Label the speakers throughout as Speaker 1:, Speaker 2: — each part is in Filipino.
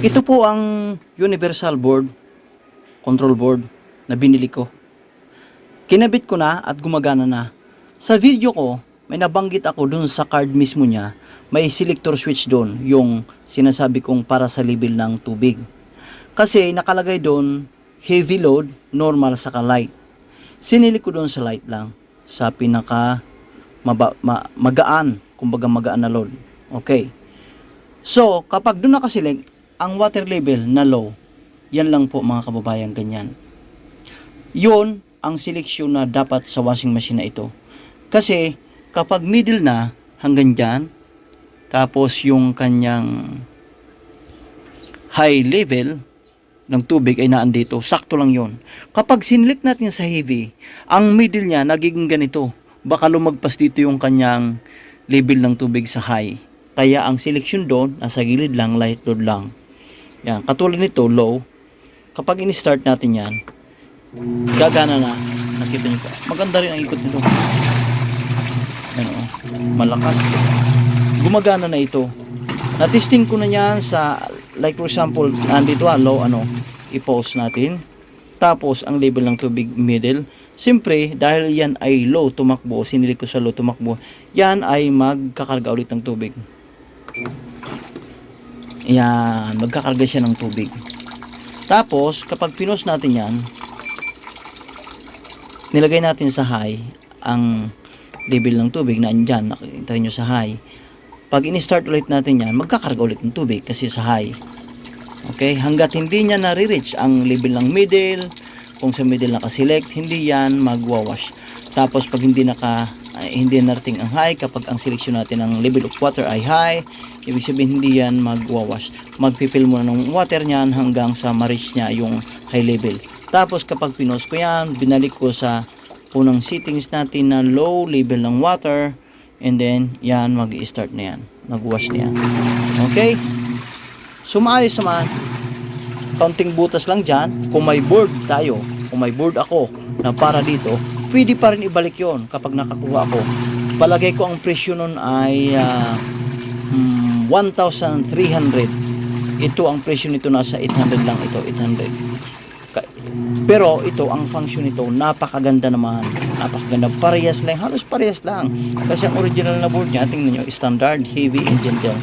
Speaker 1: Ito po ang universal board, control board na binili ko. Kinabit ko na at gumagana na. Sa video ko, may nabanggit ako dun sa card mismo niya, may selector switch doon, yung sinasabi kong para sa level ng tubig. Kasi nakalagay doon, heavy load, normal saka light. Sinili ko doon sa light lang, sa pinaka maba, ma- magaan, kumbaga magaan na load. Okay. So, kapag doon nakaselect, ang water level na low, yan lang po mga kababayan ganyan. Yun ang seleksyon na dapat sa washing machine na ito. Kasi kapag middle na hanggang dyan, tapos yung kanyang high level ng tubig ay naandito, sakto lang yon. Kapag sinlik natin sa heavy, ang middle niya nagiging ganito. Baka lumagpas dito yung kanyang level ng tubig sa high. Kaya ang selection doon, nasa gilid lang, light load lang. Yan, katulad nito, low. Kapag in-start natin yan, gagana na. Nakita niyo po. Maganda rin ang ikot nito. Yan o. Malakas. Gumagana na ito. Na-testing ko na yan sa, like for example, nandito ah, low, ano, i-pause natin. Tapos, ang level ng tubig middle. Siyempre, dahil yan ay low tumakbo, sinili ko sa low tumakbo, yan ay magkakarga ulit ng tubig. Yan, magkakarga siya ng tubig. Tapos, kapag pinos natin yan, nilagay natin sa high ang level ng tubig na andyan, nakita nyo sa high. Pag in-start ulit natin yan, magkakarga ulit ng tubig kasi sa high. Okay, hanggat hindi niya nare-reach ang level ng middle, kung sa middle naka-select, hindi yan magwawash. Tapos pag hindi naka ay, hindi narating ang high, kapag ang selection natin ng level of water ay high, ibig sabihin hindi yan magwawash. Magpifill muna ng water niyan hanggang sa ma-reach niya yung high level. Tapos kapag pinos ko yan, binalik ko sa unang settings natin na low level ng water, and then yan mag-start na yan. Mag-wash na yan. Okay? So naman, kaunting butas lang dyan. Kung may board tayo, kung may board ako na para dito, pwede pa rin ibalik yon kapag nakakuha ako. Palagay ko ang presyo nun ay ah, hmm, 1,300. Ito ang presyo nito nasa 800 lang ito, 800. Ka- Pero ito, ang function nito, napakaganda naman. Napakaganda. Parehas lang. Halos parehas lang. Kasi ang original na board niya, tingnan nyo, standard, heavy, and gentle.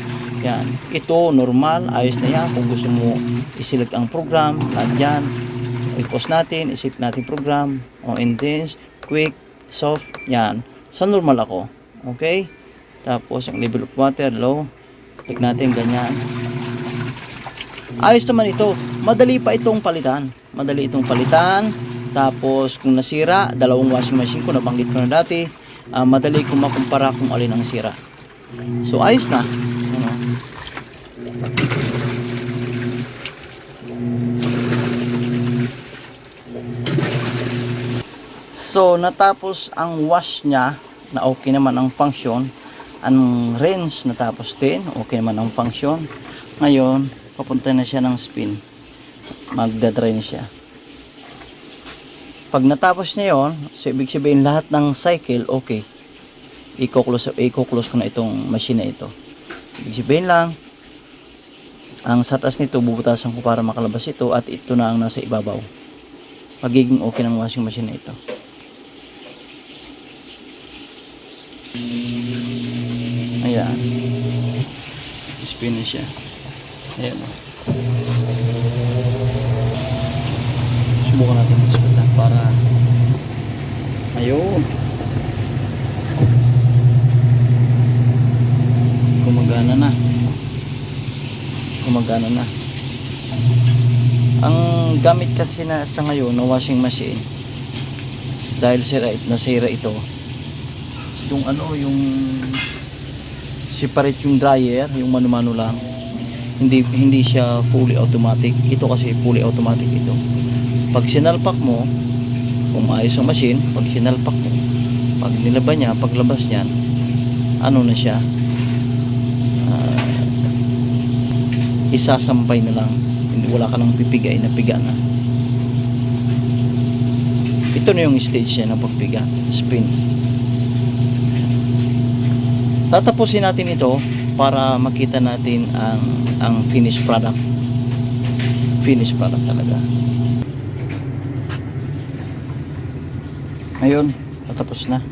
Speaker 1: Yan. Ito, normal, ayos na yan. Kung gusto mo i-select ang program, lahat. I-post natin, i-select natin program. O intense, quick, soft, yan. Sa normal ako. Okay? Tapos, ang level of water, low. Click natin, ganyan. Ayos naman ito. Madali pa itong palitan. Madali itong palitan. Tapos kung nasira, dalawang washing machine ko, nabanggit ko na dati. ah, madali kong makumpara kung alin ang sira. So ayos na. So natapos ang wash niya na okay naman ang function. Ang rinse natapos din, okay naman ang function. Ngayon, papunta na siya ng spin. Magdadry na siya. Pag natapos niya yon, so ibig sabihin lahat ng cycle, okay. Iko-close, iko-close ko na itong machine na ito. Sabihin lang, ang sa taas nito, bubutasan ko para makalabas ito at ito na ang nasa ibabaw. Magiging okay ng washing machine na ito. Ayan. Spin na siya. Ayan. Subukan natin mag-spin para ayun. Gumagana na. Gumagana na. Ang gamit kasi na sa ngayon na washing machine dahil sira nasira ito. Yung ano yung separate yung dryer yung mano-mano lang hindi hindi siya fully automatic. Ito kasi fully automatic ito. Pag sinalpak mo kung maayos ang machine pag sinalpak mo pag nilaban niya paglabas niyan ano na siya isasampay na lang hindi wala ka nang pipigay na piga na ito na yung stage niya ng pagpiga spin Tatapusin natin ito para makita natin ang ang finished product. Finished product talaga. Ayun, tatapos na.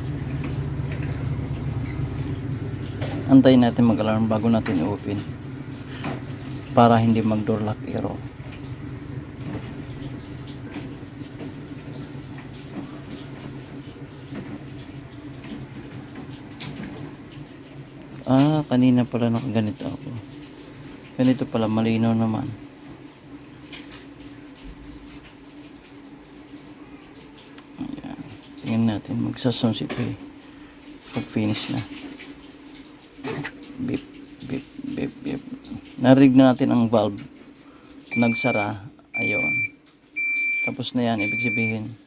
Speaker 1: Antayin natin mag-alarm bago natin i-open. Para hindi mag-door lock error. Ah, kanina pala nakaganito ako. Ganito pala, malinaw naman. Ayan. Tingnan natin, magsasound si Pay. Pag finish na. Beep, beep, beep, beep. Narig na natin ang valve. Nagsara. Ayun. Tapos na yan, ibig sabihin.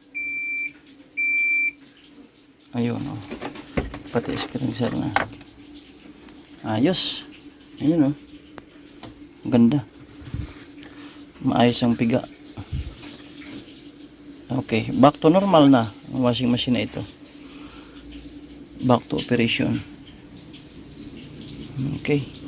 Speaker 1: Ayun, oh. Pati screen set na. Ayos. Ayun oh. Ganda. Maayos ang piga. Okay, back to normal na ang washing machine na ito. Back to operation. Okay.